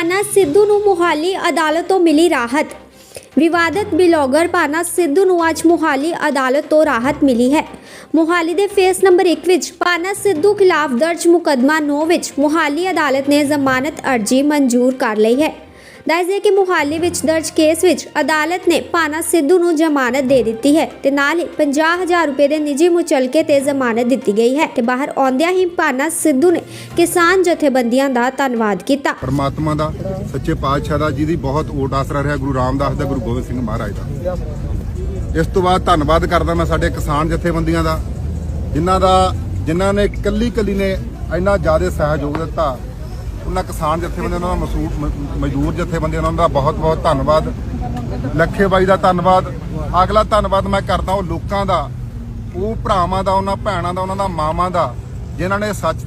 ਪਾਨਾ ਸਿੱਧੂ ਨੂੰ ਮੁਹਾਲੀ ਅਦਾਲਤ ਤੋਂ ਮਿਲੀ ਰਾਹਤ। ਵਿਵਾਦਤ ਬਲੌਗਰ ਪਾਨਾ ਸਿੱਧੂ ਨੂੰ ਅੱਜ ਮੁਹਾਲੀ ਅਦਾਲਤ ਤੋਂ ਰਾਹਤ ਮਿਲੀ ਹੈ। ਮੁਹਾਲੀ ਦੇ ਫੇਸ ਨੰਬਰ 1 ਵਿੱਚ ਪਾਨਾ ਸਿੱਧੂ ਖਿਲਾਫ ਦਰਜ ਮੁਕੱਦਮਾ 9 ਵਿੱਚ ਮੁਹਾਲੀ ਅਦਾਲਤ ਨੇ ਜ਼ਮਾਨਤ ਅਰਜੀ ਮਨਜ਼ੂਰ ਕਰ ਲਈ ਹੈ। ਦੱਸਦੇ ਕਿ ਮੁਹਾਲੀ ਵਿੱਚ ਦਰਜ ਕੇਸ ਵਿੱਚ ਅਦਾਲਤ ਨੇ ਪਾਨਾ ਸਿੱਧੂ ਨੂੰ ਜ਼ਮਾਨਤ ਦੇ ਦਿੱਤੀ ਹੈ ਤੇ ਨਾਲ ਹੀ 50000 ਰੁਪਏ ਦੇ ਨਿੱਜੀ ਮੁਚਲਕੇ ਤੇ ਜ਼ਮਾਨਤ ਦਿੱਤੀ ਗਈ ਹੈ ਤੇ ਬਾਹਰ ਆਉਂਦਿਆਂ ਹੀ ਪਾਨਾ ਸਿੱਧੂ ਨੇ ਕਿਸਾਨ ਜਥੇਬੰਦੀਆਂ ਦਾ ਧੰਨਵਾਦ ਕੀਤਾ। ਪਰਮਾਤਮਾ ਦਾ, ਸੱਚੇ ਪਾਤਸ਼ਾਹ ਦਾ, ਜਿਹਦੀ ਬਹੁਤ ਓਟ ਆਸਰਾ ਰਿਹਾ ਗੁਰੂ ਰਾਮਦਾਸ ਦਾ, ਗੁਰੂ ਗੋਬਿੰਦ ਸਿੰਘ ਮਹਾਰਾਜ ਦਾ। ਇਸ ਤੋਂ ਬਾਅਦ ਧੰਨਵਾਦ ਕਰਦਾ ਮੈਂ ਸਾਡੇ ਕਿਸਾਨ ਜਥੇਬੰਦੀਆਂ ਦਾ, ਜਿਨ੍ਹਾਂ ਦਾ, ਜਿਨ੍ਹਾਂ ਨੇ ਕੱਲੀ ਕੱਲੀ ਨੇ ਇੰਨਾ ਜ਼ਿਆਦਾ ਸਹਿਯੋਗ ਦਿੱਤਾ। ਉਹਨਾਂ ਕਿਸਾਨ ਜਥੇਬੰਦੀਆਂ ਉਹਨਾਂ ਦਾ ਮਸੂਦ ਮਜ਼ਦੂਰ ਜਥੇਬੰਦੀਆਂ ਉਹਨਾਂ ਦਾ ਬਹੁਤ ਬਹੁਤ ਧੰਨਵਾਦ। ਲੱਖੇ ਬਾਈ ਦਾ ਧੰਨਵਾਦ। ਅਗਲਾ ਧੰਨਵਾਦ ਮੈਂ ਕਰਦਾ ਉਹ ਲੋਕਾਂ ਦਾ, ਉਹ ਭਰਾਵਾਂ ਦਾ, ਉਹਨਾਂ ਭੈਣਾਂ ਦਾ, ਉਹਨਾਂ ਦਾ ਮਾਵਾਂ ਦਾ, ਜਿਨ੍ਹਾਂ ਨੇ ਸੱਚ